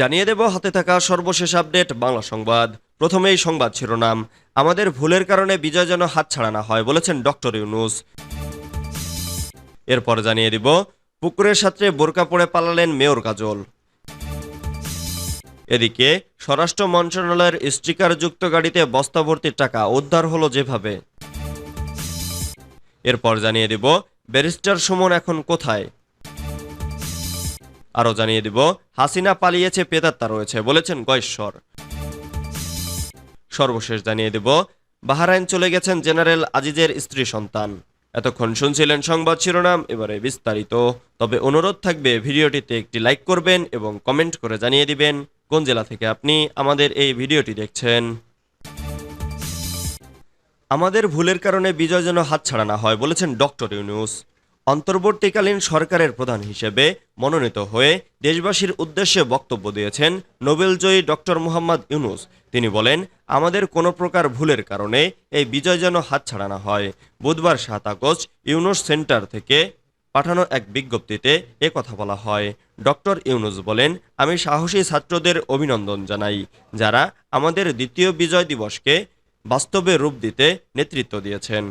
জানিয়ে দেব, হাতে থাকা সর্বশেষ আপডেট, বাংলা সংবাদ। প্রথমেই সংবাদ শিরোনাম। আমাদের ভুলের কারণে বিজয় যেন হাতছাড়া না হয়, বলেছেন ডক্টর ইউনুস। এরপর জানিয়ে দিব, পুকুরের সাথে বোরকা পড়ে পালালেন মেয়র কাজল। এদিকে, স্বরাষ্ট্র মন্ত্রণালয়ের স্টিকারযুক্ত গাড়িতে বস্তা ভর্তি টাকা উদ্ধার হলো যেভাবে। এরপর জানিয়ে দিব, ব্যারিস্টার সুমন এখন কোথায়? আরও জানিয়ে দিব, হাসিনা পালিয়েছে পেতাত্তা রয়েছে, বলেছেন গয়েশ্বর। সর্বশেষ জানিয়ে দিব, বাহারাইন চলে গেছেন জেনারেল আজিজের স্ত্রী সন্তান। এতক্ষণ শুনছিলেন সংবাদ শিরোনাম, এবারে বিস্তারিত। তবে অনুরোধ থাকবে, ভিডিওটিতে একটি লাইক করবেন এবং কমেন্ট করে জানিয়ে দিবেন কোন জেলা থেকে আপনি আমাদের এই ভিডিওটি দেখছেন। আমাদের ভুলের কারণে বিজয় যেন হাতছাড়া না হয়, বলেছেন ডক্টর ইউনুস। অন্তর্বর্তীকালীন সরকারের প্রধান হিসেবে মনোনীত হয়ে দেশবাসীর উদ্দেশ্যে বক্তব্য দিয়েছেন নোবেলজয়ী ডক্টর মোহাম্মদ ইউনুস। তিনি বলেন, আমাদের কোনো প্রকার ভুলের কারণে এই বিজয় যেন হাতছাড়া না হয়। বুধবার সাত আগস্ট ইউনুস সেন্টার থেকে পাঠানো এক বিজ্ঞপ্তিতে এ কথা বলা হয়। ডক্টর ইউনুস বলেন, আমি সাহসী ছাত্রদের অভিনন্দন জানাই, যারা আমাদের দ্বিতীয় বিজয় দিবসকে বাস্তবে রূপ দিতে নেতৃত্ব দিয়েছেন।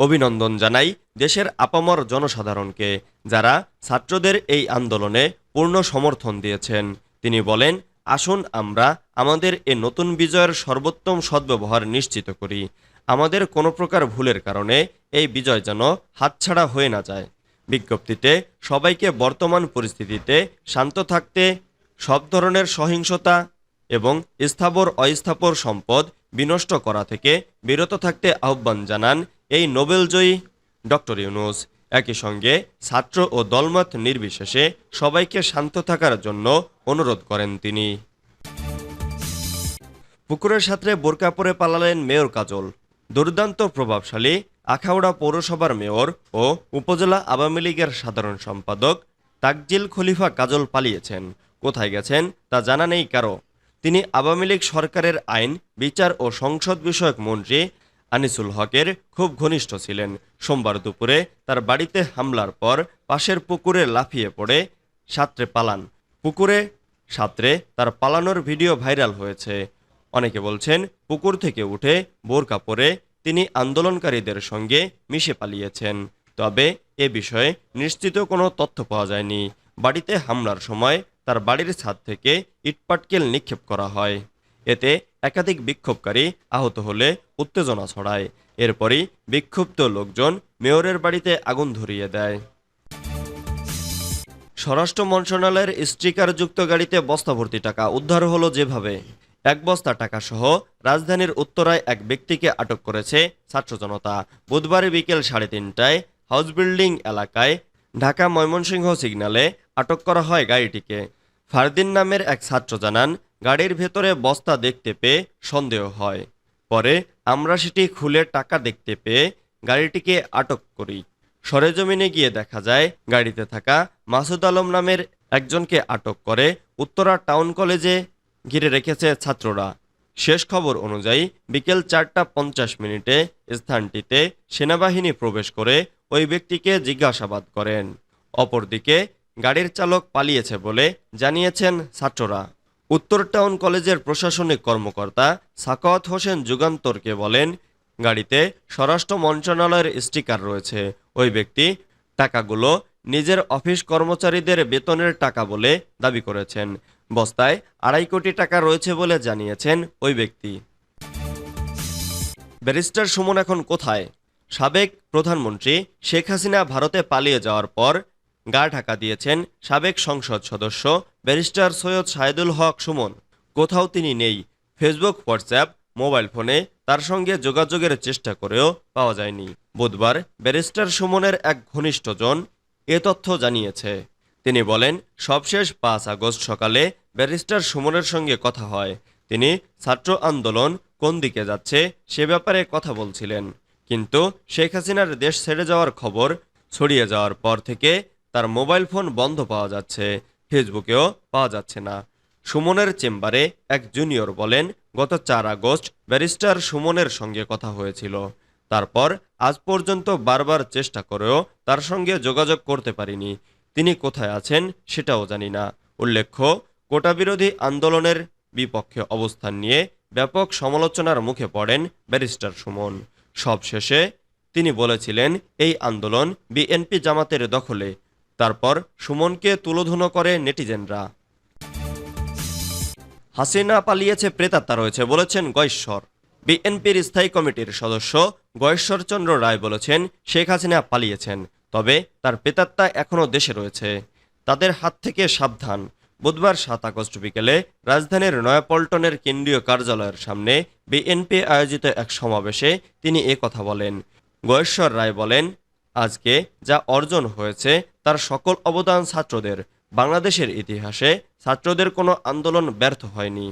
অভিনন্দন জানাই দেশের আপামর জনসাধারণকে, যারা ছাত্রদের এই আন্দোলনে পূর্ণ সমর্থন দিয়েছেন। তিনি বলেন, আসুন আমরা আমাদের এ নতুন বিজয়ের সর্বোত্তম সদ্ব্যবহার নিশ্চিত করি। আমাদের কোনো প্রকার ভুলের কারণে এই বিজয় যেন হাতছাড়া হয়ে না যায়। বিজ্ঞপ্তিতে, সবাইকে বর্তমান পরিস্থিতিতে শান্ত থাকতে, সব ধরনের সহিংসতা এবং স্থাবর অস্থাবর সম্পদ বিনষ্ট করা থেকে বিরত থাকতে আহ্বান জানান এই নোবেলজয়ী ডক্টর ইউনুস একই সঙ্গে ছাত্র ও দলমত নির্বিশেষে সবাইকে শান্ত থাকার জন্য অনুরোধ করেন তিনি। পুকুরের সাথে বোরকা পরে পালালেন মেয়র কাজল। দুর্দান্ত প্রভাবশালী আখাউড়া পৌরসভার মেয়র ও উপজেলা আওয়ামী লীগের সাধারণ সম্পাদক তাকজিল খলিফা কাজল পালিয়েছেন। কোথায় গেছেন তা জানা নেই কারও। তিনি আওয়ামী লীগ সরকারের আইন, বিচার ও সংসদ বিষয়ক মন্ত্রী আনিসুল হকের খুব ঘনিষ্ঠ ছিলেন। সোমবার দুপুরে তার বাড়িতে হামলার পর পাশের পুকুরে লাফিয়ে পড়ে সাঁতরে পালান। পুকুরে সাঁতরে তার পালানোর ভিডিও ভাইরাল হয়েছে। অনেকে বলছেন, পুকুর থেকে উঠে বোরকা পরে তিনি আন্দোলনকারীদের সঙ্গে মিশে পালিয়েছেন। তবে এ বিষয়ে নিশ্চিত কোনো তথ্য পাওয়া যায়নি। বাড়িতে হামলার সময় তার বাড়ির ছাদ থেকে ইটপাটকেল নিক্ষেপ করা হয়। এতে একাধিক বিক্ষোভকারী আহত হলে উত্তেজনা ছড়ায়। এরপরই বিক্ষুব্ধ লোকজন মেয়রের বাড়িতে আগুন ধরিয়ে দেয়। স্বরাষ্ট্র মন্ত্রণালয়ের স্টিকারযুক্ত গাড়িতে বস্তা ভর্তি টাকা উদ্ধার হলো যেভাবে। এক বস্তা টাকা সহ রাজধানীর উত্তরায় এক ব্যক্তিকে আটক করেছে ছাত্র জনতা। বুধবার বিকেল সাড়ে তিনটায় হাউস বিল্ডিং এলাকায় ঢাকা ময়মনসিংহ সিগনালে আটক করা হয় গাড়িটিকে। ফারদিন নামের এক ছাত্র জানান গাড়ির ভেতরে বস্তা দেখতে পেয়ে সন্দেহ হয়। পরে আমরা সেটি খুলে টাকা দেখতে পেয়ে গাড়িটিকে আটক করি। সরেজমিনে গিয়ে দেখা যায়, গাড়িতে থাকা মাসুদ আলম নামের একজনকে আটক করে উত্তরা টাউন কলেজে ঘিরে রেখেছে ছাত্ররা। শেষ খবর অনুযায়ী বিকেল চারটা পঞ্চাশ মিনিটে স্থানটিতে সেনাবাহিনী প্রবেশ করে ওই ব্যক্তিকে জিজ্ঞাসাবাদ করেন। অপরদিকে গাড়ির চালক পালিয়েছে বলে জানিয়েছেন ছাত্ররা। উত্তর টাউন কলেজের প্রশাসনিক কর্মকর্তা সাকাওয়াত হোসেন যুগান্তরকে বলেন, গাড়িতে স্বরাষ্ট্র মন্ত্রণালয়ের স্টিকার রয়েছে। ওই ব্যক্তি টাকাগুলো নিজের অফিস কর্মচারীদের বেতনের টাকা বলে দাবি করেছেন। বস্তায় আড়াই কোটি টাকা রয়েছে বলে জানিয়েছেন ওই ব্যক্তি। ব্যারিস্টার সুমন এখন কোথায়? সাবেক প্রধানমন্ত্রী শেখ হাসিনা ভারতে পালিয়ে যাওয়ার পর গা ঢাকা দিয়েছেন সাবেক সংসদ সদস্য ব্যারিস্টার সৈয়দ সাইদুল হক সুমন। কোথাও তিনি নেই। ফেসবুক, হোয়াটসঅ্যাপ, মোবাইল ফোনে তার সঙ্গে যোগাযোগের চেষ্টা করেও পাওয়া যায়নি। বুধবার ব্যারিস্টার সুমনের এক ঘনিষ্ঠজন এ তথ্য জানিয়েছে। তিনি বলেন, সবশেষ পাঁচ আগস্ট সকালে ব্যারিস্টার সুমনের সঙ্গে কথা হয়। তিনি, ছাত্র আন্দোলন কোন দিকে যাচ্ছে সে ব্যাপারে কথা বলছিলেন। কিন্তু শেখ হাসিনার দেশ ছেড়ে যাওয়ার খবর ছড়িয়ে যাওয়ার পর থেকে তার মোবাইল ফোন বন্ধ পাওয়া যাচ্ছে, ফেসবুকেও পাওয়া যাচ্ছে না। সুমনের চেম্বারে এক জুনিয়র বলেন, গত চার আগস্ট ব্যারিস্টার সুমনের সঙ্গে কথা হয়েছিল। তারপর আজ পর্যন্ত বারবার চেষ্টা করেও তার সঙ্গে যোগাযোগ করতে পারিনি। তিনি কোথায় আছেন সেটাও জানি না। উল্লেখ্য, কোটা বিরোধী আন্দোলনের বিপক্ষে অবস্থান নিয়ে ব্যাপক সমালোচনার মুখে পড়েন ব্যারিস্টার সুমন। সবশেষে তিনি বলেছিলেন, এই আন্দোলন বিএনপি জামাতের দখলে তারপর সুমনকে তুলোধুনো করে নেটিজেনরা। হাসিনা পালিয়েছে প্রেতাত্মা রয়েছে বলেছেন গয়েশ্বর। বিএনপির স্থায়ী কমিটির সদস্য গয়েশ্বরচন্দ্র রায় বলেছেন, শেখ হাসিনা পালিয়েছেন, তবে তার প্রেতাত্মা এখনও দেশে রয়েছে। তাদের হাত থেকে সাবধান। বুধবার সাত আগস্ট বিকেলে রাজধানীর নয়াপল্টনের কেন্দ্রীয় কার্যালয়ের সামনে বিএনপি আয়োজিত এক সমাবেশে তিনি এ কথা বলেন। গয়েশ্বর রায় বলেন, আজকে যা অর্জন হয়েছে তার সকল অবদান ছাত্রদের। বাংলাদেশের ইতিহাসে ছাত্রদের কোনো আন্দোলন ব্যর্থ হয়নি।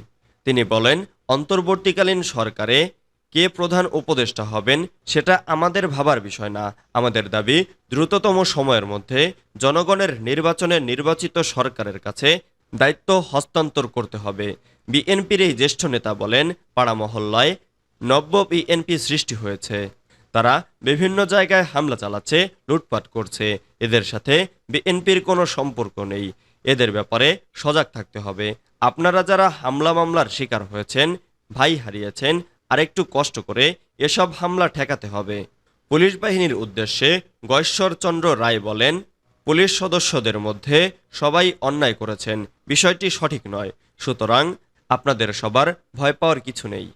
তিনি বলেন, অন্তর্বর্তীকালীন সরকারে কে প্রধান উপদেষ্টা হবেন সেটা আমাদের ভাবার বিষয় না। আমাদের দাবি, দ্রুততম সময়ের মধ্যে জনগণের নির্বাচনে নির্বাচিত সরকারের কাছে দায়িত্ব হস্তান্তর করতে হবে। বিএনপির এই জ্যেষ্ঠ নেতা বলেন, পাড়া মহল্লায় নব্য বিএনপি সৃষ্টি হয়েছে। তারা বিভিন্ন জায়গায় হামলা চালাচ্ছে, লুটপাট করছে। এদের সাথে বিএনপির কোনো সম্পর্ক নেই। এদের ব্যাপারে সজাগ থাকতে হবে। আপনারা যারা হামলা মামলার শিকার হয়েছেন, ভাই হারিয়েছেন, আরেকটু কষ্ট করে এসব হামলা ঠেকাতে হবে। পুলিশ বাহিনীর উদ্দেশ্যে গয়েশ্বরচন্দ্র রায় বলেন, পুলিশ সদস্যদের মধ্যে সবাই অন্যায় করেছেন। বিষয়টি সঠিক নয়। সুতরাং আপনাদের সবার ভয় পাওয়ার কিছু নেই।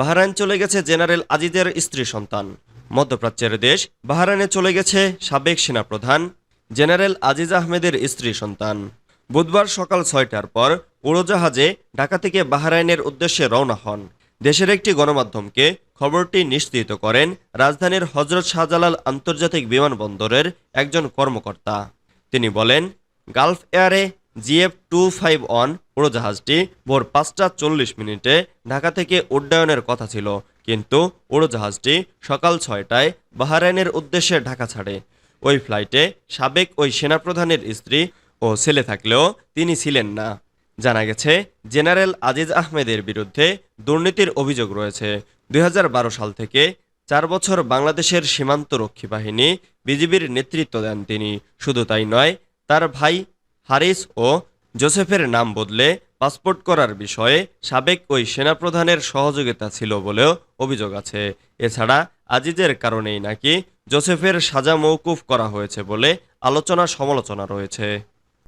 বাহরাইন চলে গেছে জেনারেল আজিজের স্ত্রী সন্তান। মধ্যপ্রাচ্যের দেশ বাহরাইনে চলে গেছে সাবেক সেনাপ্রধান জেনারেল আজিজ আহমেদের স্ত্রী সন্তান। বুধবার সকাল ছয়টার পর উড়োজাহাজে ঢাকা থেকে বাহরাইনের উদ্দেশ্যে রওনা হন। দেশের একটি গণমাধ্যমকে খবরটি নিশ্চিত করেন রাজধানীর হজরত শাহজালাল আন্তর্জাতিক বিমানবন্দরের একজন কর্মকর্তা। তিনি বলেন, গালফ এয়ারে জিএফ টু ফাইভ ওয়ান উড়োজাহাজটি ভোর পাঁচটা চল্লিশ মিনিটে ঢাকা থেকে উড্ডয়নের কথা ছিল। কিন্তু উড়োজাহাজটি সকাল ছয়টায় বাহরাইনের উদ্দেশ্যে ঢাকা ছাড়ে। ওই ফ্লাইটে সাবেক ওই সেনাপ্রধানের স্ত্রী ও ছেলে থাকলেও তিনি ছিলেন না। জানা গেছে, জেনারেল আজিজ আহমেদের বিরুদ্ধে দুর্নীতির অভিযোগ রয়েছে। দুই হাজার বারো সাল থেকে চার বছর বাংলাদেশের সীমান্তরক্ষী বাহিনী বিজিবির নেতৃত্ব দেন তিনি। শুধু তাই নয়, তার ভাই হারিস ও জোসেফের নাম বদলে পাসপোর্ট করার বিষয়ে সাবেক ওই সেনাপ্রধানের সহযোগিতা ছিল বলেও অভিযোগ আছে। এছাড়া আজিজের কারণেই নাকি জোসেফের সাজা মৌকুফ করা হয়েছে বলে আলোচনা সমালোচনা রয়েছে।